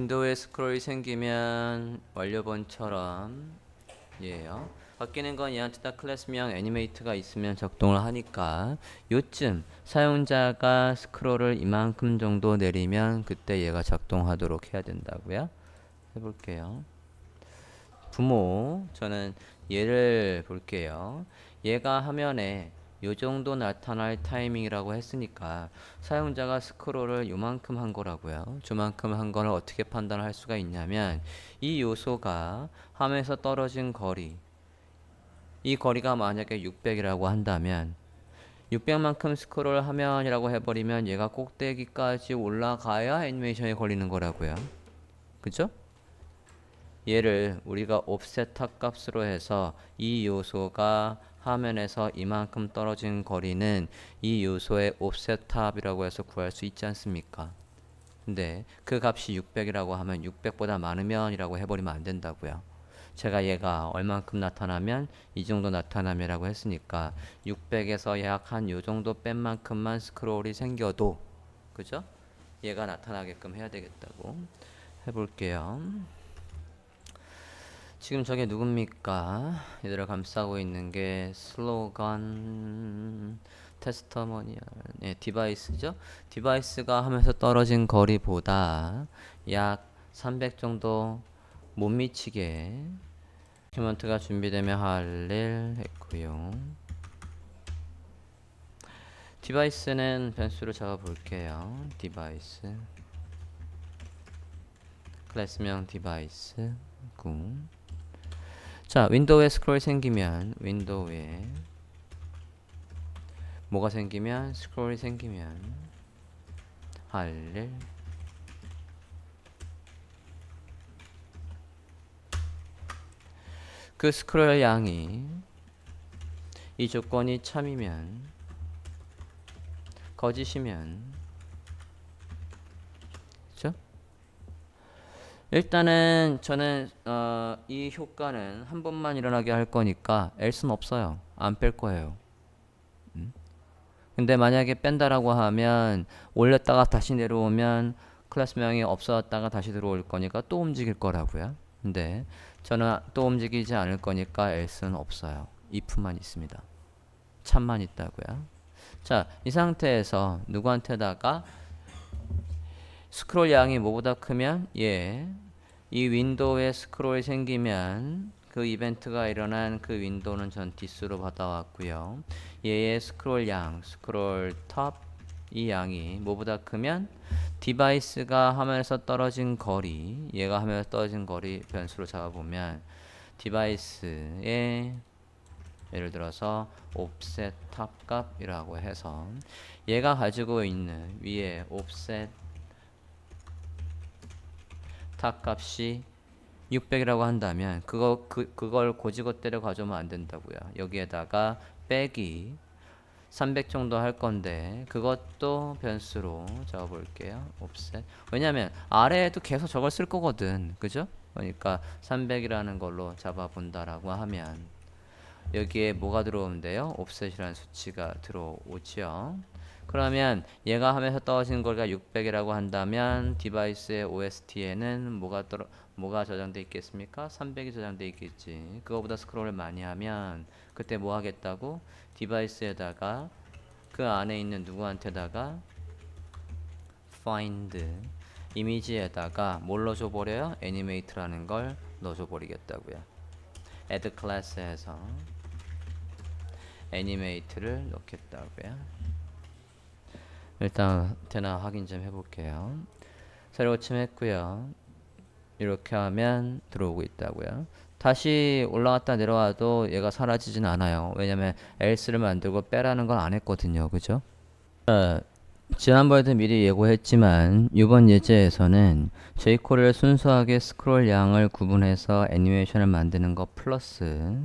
윈도우에 스크롤이 생기면 완료본처럼 예요. 바뀌는 건 얘한테 딱 클래스명 애니메이트가 있으면 작동을 하니까 요쯤 사용자가 스크롤을 이만큼 정도 내리면 그때 얘가 작동하도록 해야 된다고요. 해볼게요. 부모 저는 얘를 볼게요. 얘가 화면에 요 정도 나타날 타이밍이라고 했으니까 사용자가 스크롤을 요만큼 한 거라고요. 저만큼 한 거를 어떻게 판단할 수가 있냐면 이 요소가 화면에서 떨어진 거리 이 거리가 만약에 600이라고 한다면 600만큼 스크롤 하면이라고 해버리면 얘가 꼭대기까지 올라가야 애니메이션이 걸리는 거라고요. 그죠? 얘를 우리가 offset 값으로 해서 이 요소가 화면에서 이만큼 떨어진 거리는 이 요소의 offset 탑이라고 해서 구할 수 있지 않습니까? 근데 그 값이 600이라고 하면 600보다 많으면 이라고 해버리면 안 된다고요. 제가 얘가 얼만큼 나타나면 이 정도 나타나면이라고 했으니까 600에서 약 한 요 정도 뺀 만큼만 스크롤이 생겨도 그죠? 얘가 나타나게끔 해야 되겠다고 해볼게요. 지금 저게 누굽니까? 얘들을 감싸고 있는 게 슬로건 테스터머니얼 예, 디바이스죠. 디바이스가 하면서 떨어진 거리보다 약 300 정도 못 미치게 도큐먼트가 준비되면 할 일 했고요. 디바이스는 변수로 잡아 볼게요. 디바이스 클래스명 디바이스 구 자, 윈도우에 스크롤 생기면 윈도우에 뭐가 생기면? 스크롤이 생기면 할일 그 스크롤 양이 이 조건이 참이면 거짓이면 그죠? 일단은 저는 어, 이 효과는 한 번만 일어나게 할 거니까 else는 없어요. 안 뺄 거예요. 음? 근데 만약에 뺀다라고 하면 올렸다가 다시 내려오면 클래스명이 없어졌다가 다시 들어올 거니까 또 움직일 거라고요. 근데 저는 또 움직이지 않을 거니까 else는 없어요. if만 있습니다. 참만 있다고요. 자, 이 상태에서 누구한테다가 스크롤 양이 뭐보다 크면 예. 이 윈도우에 스크롤이 생기면 그 이벤트가 일어난 그 윈도우는 전 디스로 받아왔고요. 얘의 스크롤 양, 스크롤 탑 이 양이 뭐보다 크면 디바이스가 화면에서 떨어진 거리, 얘가 화면에서 떨어진 거리 변수로 잡아보면 디바이스의 예를 들어서 offset 탑 값이라고 해서 얘가 가지고 있는 위에 offset 탑 값이 600이라고 한다면 그거 그 그걸 고지고대로 가져오면 안 된다고요. 여기에다가 빼기 300 정도 할 건데 그것도 변수로 적어 볼게요. offset. 왜냐면 아래에도 계속 저걸 쓸 거거든. 그죠? 그러니까 300이라는 걸로 잡아 본다라고 하면 여기에 뭐가 돼요? offset이라는 수치가 들어오죠. 그러면 얘가 하면서 떨어지는 거리가 600이라고 한다면 디바이스의 OST에는 뭐가 떨어 뭐가 저장돼 있겠습니까? 300이 저장돼 있겠지. 그거보다 스크롤을 많이 하면 그때 뭐 하겠다고? 디바이스에다가 그 안에 있는 누구한테다가 find 이미지에다가 뭘 넣어줘 버려요? 애니메이트라는 걸 넣어줘 버리겠다고요. add 클래스에서 애니메이트를 넣겠다고요. 일단 대나 확인 좀 해볼게요. 새로 고침했고요. 이렇게 하면 들어오고 있다고요. 다시 올라갔다 내려와도 얘가 사라지진 않아요. 왜냐면 else를 만들고 빼라는 걸 안 했거든요. 그죠? 자, 지난번에도 미리 예고했지만 이번 예제에서는 jQuery를 순수하게 스크롤 양을 구분해서 애니메이션을 만드는 것 플러스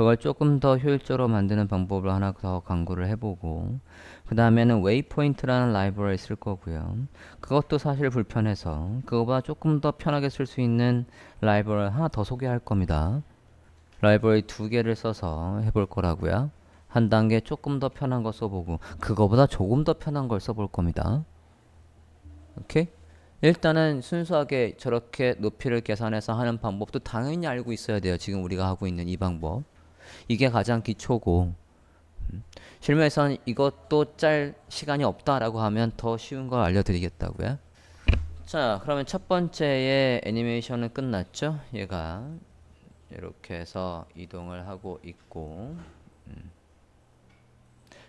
그걸 조금 더 효율적으로 만드는 방법을 하나 더 강구를 해보고 그 다음에는 웨이포인트라는 라이브러리 쓸 거고요. 그것도 사실 불편해서 그거보다 조금 더 편하게 쓸 수 있는 라이브러리 하나 더 소개할 겁니다. 라이브러리 두 개를 써서 해볼 거라고요. 한 단계 조금 더 편한 거 써보고 그거보다 조금 더 편한 걸 써볼 겁니다. 오케이? 일단은 순수하게 저렇게 높이를 계산해서 하는 방법도 당연히 알고 있어야 돼요. 지금 우리가 하고 있는 이 방법. 이게 가장 기초고 음. 실무에서는 이것도 짤 시간이 없다라고 하면 더 쉬운 걸 알려드리겠다고요. 자, 그러면 첫 번째의 애니메이션은 끝났죠? 얘가 이렇게 해서 이동을 하고 있고 음.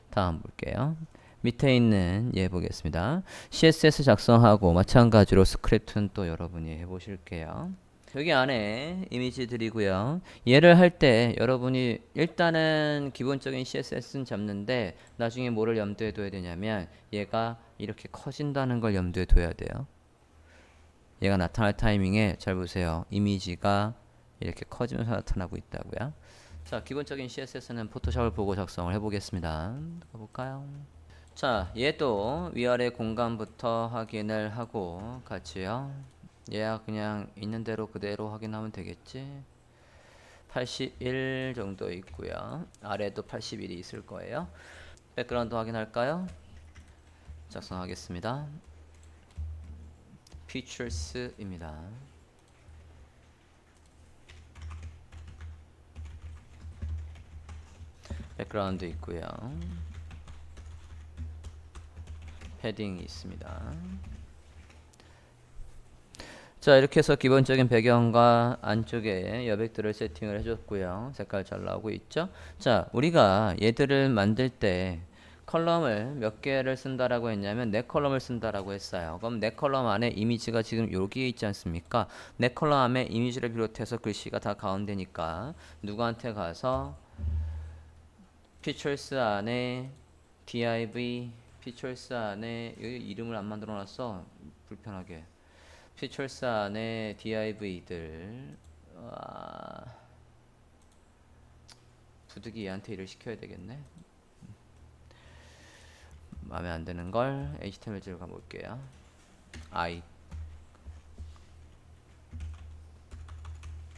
다음 볼게요. 밑에 있는 얘 보겠습니다. CSS 작성하고 마찬가지로 스크립트는 또 여러분이 해보실게요. 여기 안에 이미지들이고요. 얘를 할 때 여러분이 일단은 기본적인 CSS는 잡는데 나중에 뭐를 염두에 둬야 되냐면 얘가 이렇게 커진다는 걸 염두에 둬야 돼요. 얘가 나타날 타이밍에 잘 보세요. 이미지가 이렇게 커지면서 나타나고 있다고요. 자, 기본적인 CSS는 포토샵을 보고 작성을 해보겠습니다. 가볼까요? 자, 얘도 위아래 공간부터 확인을 하고 같이요. 얘야 그냥 있는 대로 그대로 확인하면 되겠지. 81 정도 있고요. 아래도 81이 있을 거예요. 백그라운드 확인할까요? 작성하겠습니다. features입니다. 백그라운드 있고요. 패딩이 있습니다. 자 이렇게 해서 기본적인 배경과 안쪽에 여백들을 세팅을 해줬고요. 색깔 잘 나오고 있죠. 자 우리가 얘들을 만들 때 컬럼을 몇 개를 쓴다라고 했냐면 네 컬럼을 쓴다라고 했어요. 그럼 네 컬럼 안에 이미지가 지금 여기에 있지 않습니까? 네 컬럼 안에 이미지를 비롯해서 글씨가 다 가운데니까 누구한테 가서 피처스 안에 div 피처스 안에 여기 이름을 안 만들어 놨어 불편하게 피처스 안에 div들 와, 부득이 얘한테 일을 시켜야 되겠네 마음에 안 드는 걸 HTML 가 볼게요. i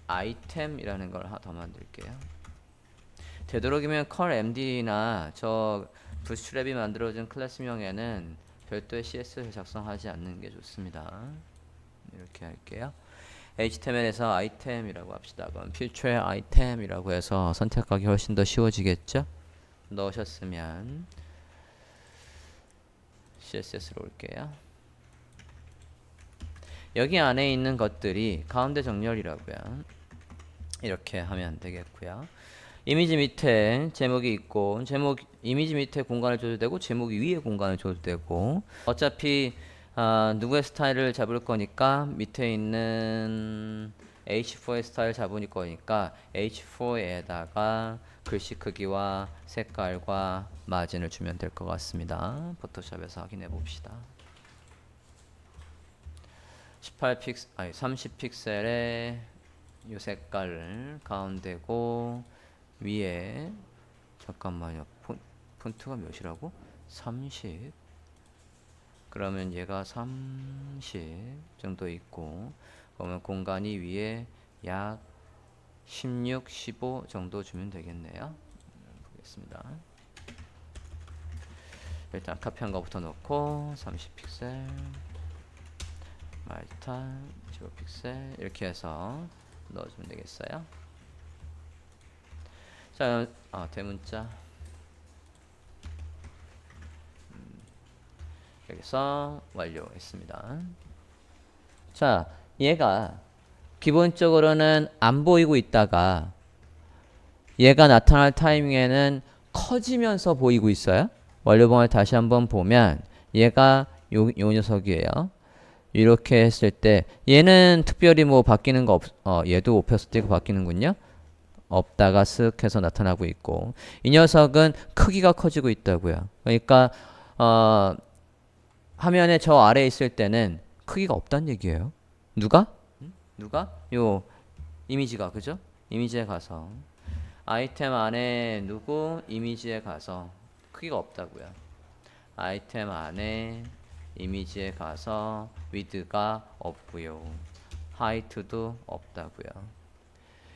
아이템이라는 걸 하나 더 만들게요. 되도록이면 컬 MD나 저 부스트랩이 만들어진 클래스명에는 별도의 CS를 작성하지 않는 게 좋습니다. 이렇게 할게요. HTML에서 아이템이라고 합시다. 그럼 필초의 아이템이라고 해서 선택하기 훨씬 더 쉬워지겠죠? 넣으셨으면 CSS로 올게요. 여기 안에 있는 것들이 가운데 정렬이라고요. 이렇게 하면 되겠고요. 이미지 밑에 제목이 있고 제목 이미지 밑에 공간을 줘도 되고 제목 위에 공간을 줘도 되고 어차피 아, 누구의 스타일을 잡을 거니까 밑에 있는 H4의 스타일 잡을 거니까 H4에다가 글씨 크기와 색깔과 마진을 주면 될 것 같습니다. 포토샵에서 확인해 봅시다. 18픽 아니 30픽셀의 이 색깔을 가운데고 위에 잠깐만요. 폰, 폰트가 몇이라고? 30 그러면 얘가 30 정도 있고 그러면 공간이 위에 약 16, 15 정도 주면 되겠네요. 보겠습니다. 일단 카피한 거부터 넣고 30픽셀 말타 15픽셀 이렇게 해서 넣어주면 되겠어요. 자, 아, 대문자 여기서 완료했습니다. 자, 얘가 기본적으로는 안 보이고 있다가 얘가 나타날 타이밍에는 커지면서 보이고 있어요. 완료봉을 다시 한번 보면 얘가 요, 요 녀석이에요. 이렇게 했을 때 얘는 특별히 뭐 바뀌는 거 없, 어, 얘도 오페스티가 바뀌는군요. 없다가 쓱 해서 나타나고 있고 이 녀석은 크기가 커지고 있다고요. 그러니까 어, 화면에 저 아래에 있을 때는 크기가 없다는 얘기예요. 누가? 누가? 요 이미지가 그죠? 이미지에 가서 아이템 안에 누구 이미지에 가서 크기가 없다고요. 아이템 안에 이미지에 가서 위드가 없고요. 하이트도 없다고요.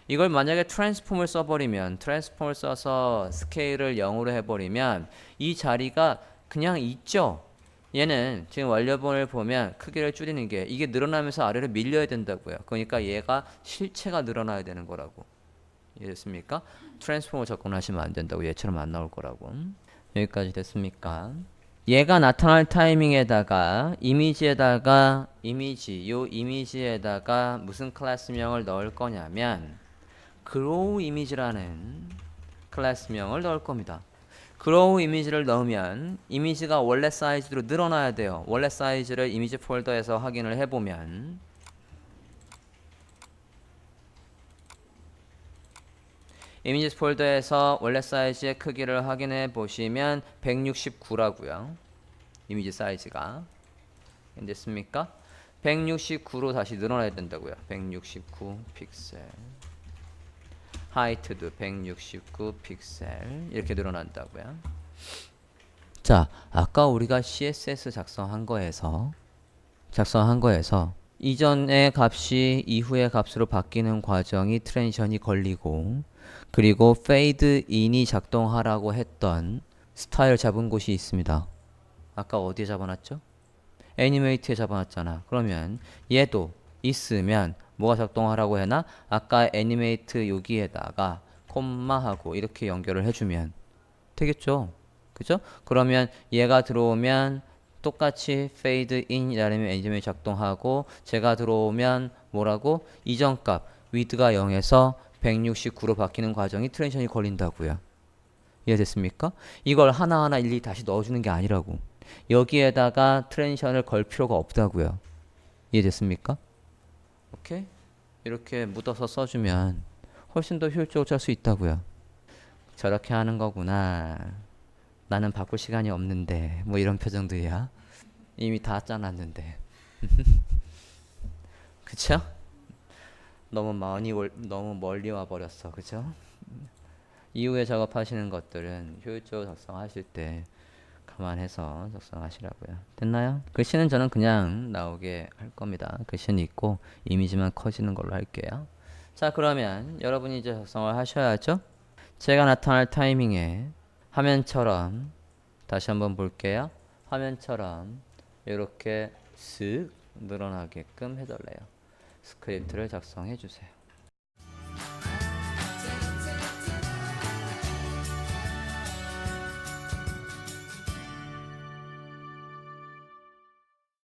이걸 만약에 트랜스폼을 써버리면 트랜스폼을 써서 스케일을 0으로 해버리면 이 자리가 그냥 있죠. 얘는 지금 완료본을 보면 크기를 줄이는 게 이게 늘어나면서 아래로 밀려야 된다고요. 그러니까 얘가 실체가 늘어나야 되는 거라고. 이해됐습니까? 트랜스포머 접근하시면 안 된다고 얘처럼 안 나올 거라고. 여기까지 됐습니까? 얘가 나타날 타이밍에다가 이미지에다가 이미지 요 이미지에다가 무슨 클래스명을 넣을 거냐면 grow 이미지라는 클래스명을 넣을 겁니다. Grow 이미지를 넣으면 이미지가 원래 사이즈로 늘어나야 돼요. 원래 사이즈를 이미지 폴더에서 확인을 해보면 이미지 폴더에서 원래 사이즈의 크기를 확인해 보시면 169라고요. 이미지 사이즈가 됐습니까? 169로 다시 늘어나야 된다고요. 169 픽셀. 하이트도 169 픽셀 이렇게 늘어난다고요. 자, 아까 우리가 CSS 작성한 거에서 작성한 거에서 이전의 값이 이후의 값으로 바뀌는 과정이 트랜지션이 걸리고 그리고 페이드 인이 작동하라고 했던 스타일 잡은 곳이 있습니다. 아까 어디에 잡아놨죠? 애니메이트에 잡아놨잖아. 그러면 얘도 있으면 뭐가 작동하라고 해나? 아까 애니메이트 여기에다가 콤마하고 이렇게 연결을 해주면 되겠죠? 그죠? 그러면 얘가 들어오면 똑같이 fade in이라는 애니메이트 작동하고 제가 들어오면 뭐라고? 이전 값 width가 0에서 169로 바뀌는 과정이 트랜지션이 걸린다고요. 이해됐습니까? 이걸 하나하나 일일이 다시 넣어주는 게 아니라고. 여기에다가 트랜지션을 걸 필요가 없다고요. 이해됐습니까? 오케이? 이렇게 묻어서 써주면 훨씬 더 효율적으로 짤 수 있다고요. 저렇게 하는 거구나. 나는 바꿀 시간이 없는데 뭐 이런 표정들이야. 이미 다 짜놨는데. 그쵸? 너무 많이 올, 너무 멀리 와 버렸어. 그쵸? 이후에 작업하시는 것들은 효율적으로 작성하실 때 감안해서 작성하시라고요. 됐나요? 글씨는 저는 그냥 나오게 할 겁니다. 글씨는 있고 이미지만 커지는 걸로 할게요. 자 그러면 여러분이 이제 작성을 하셔야죠. 제가 나타날 타이밍에 화면처럼 다시 한번 볼게요. 화면처럼 이렇게 쓱 늘어나게끔 해달래요. 스크립트를 작성해 주세요.